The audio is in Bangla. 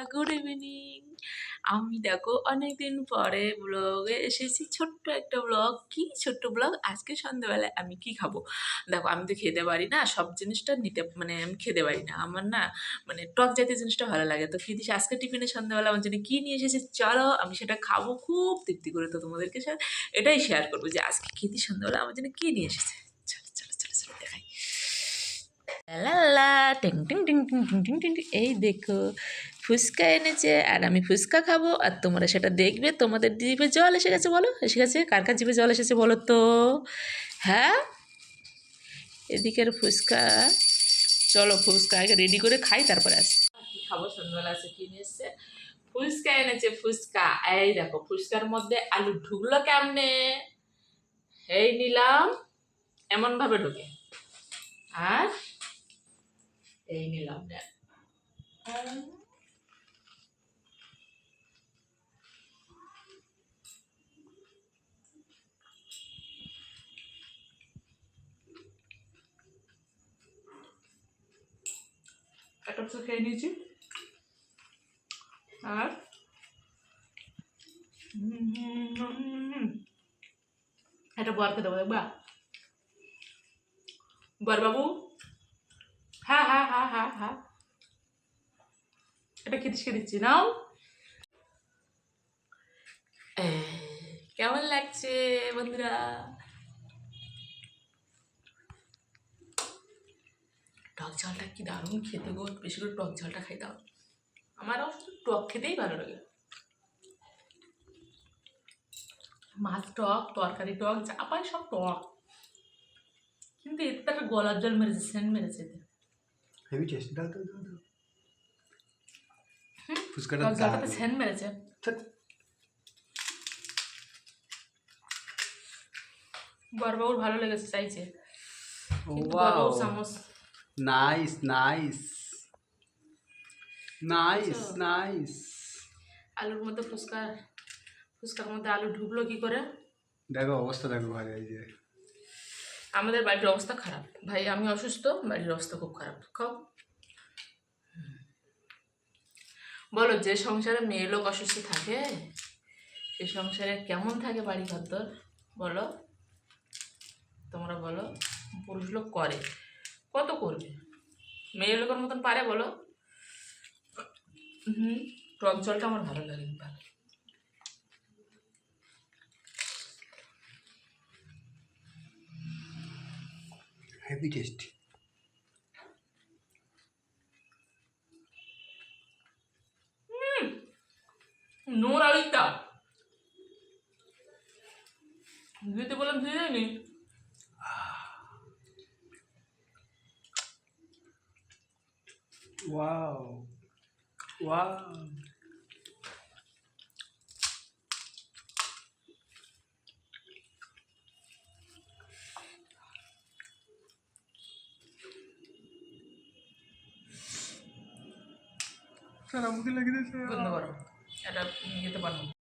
বন্ধুরা গুড ইভিনিং আমি দেখো অনেকদিন পরে ব্লগে এসেছি, ছোট্ট একটা ব্লগ কি ছোট্ট ব্লগ আজকে সন্ধ্যেবেলায় আমি কি খাব? দেখো, আমি তো খেতে পারি না, সব জিনিসটা নিতে মানে আমি খেতে পারি না। আমার না মানে টক জাতীয় জিনিসটা ভালো লাগে। তো খেতে আজকে টিফিনে সন্ধ্যাবেলা আমার জন্য কী নিয়ে এসেছে, চলো আমি সেটা খাব, খুব তৃপ্তি করে তো তোমাদেরকে সা- এটাই শেয়ার করব যে আজকে খেতে সন্ধ্যাবেলা আমার জন্য কী নিয়ে এসেছে। চলো চলো চলো চলো, দেখাই। লা। টিং টিং টিং টিং টিং টিং টিং টিং। এই দেখো। ফুচকা এনেছে আর আমি ফুচকা খাব আর তোমরা সেটা দেখবে। তোমাদের জিভে জল এসে গেছে বলো? এসে গেছে? কার কার জিভে জল এসেছে বলো তো? হ্যাঁ? এদিকের ফুচকা। চলো ফুচকা আগে রেডি করে খাই, তারপরে আসি খাব? সন্ধ্যাবেলা আছে, কি নিয়ে এসছে? ফুচকা এনেছে, ফুচকা। এই দেখো, ফুচকার মধ্যে আলু ঢুকলো কেমনে? এই নিলাম। এমন ভাবে ঢুকে। আর এই নিলাম দেখ একটা খেয়ে নিয়েছি আর এটা বরকে দেবো দেখবা বর বাবু হ্যাঁ এটা খেতে দিচ্ছি? নাও। কেমন লাগছে বন্ধুরা? টক ঝালটা কি দারুণ খেতে গো, বেশি করে টক ঝালটা খাই দাও। আমার অবশ্য টক খেতেই ভালো লাগে। মাছ টক, তরকারি টক, যা পাই সব টক। কিন্তু এতে একটা গলার জল মেরেছে, সেন্ট মেরেছে এতে। হেভি টেস্ট দাও দাও দাও ফুচকাটা দাও। সেন্ট মেরেছে। বরবাবুর ভালো লেগেছে চাইছে। Wow. Nice nice nice. Nice আলুর মধ্যে ফুচকা ফুচকার মধ্যে আলু ঢুকলো কি করে? দেখো অবস্থা দেখো ভাই এই যে। আমাদের বাড়ির অবস্থা খারাপ। ভাই, আমি অসুস্থ, বাড়ির অবস্থা খুব খারাপ। খাও। বলো, যে সংসারে মেয়ে লোক অসুস্থ থাকে, সে সংসারে কেমন থাকে বাড়ি ঘরদর? বলো। তোমরা বলো। পুরুষ লোক করে। কত করবে? মেয়ে লোকের মতন পারে, বলো। হুম। টক জলটা আমার ভালো লাগে। হেভি টেস্টি নোর আলুটা দিতে বললাম দিয়ে যায়নি ওয়াও ওয়াও স্যার আমাকে লাগিয়ে দিয়েছে। বন্ধ করো এটা যেতে পারব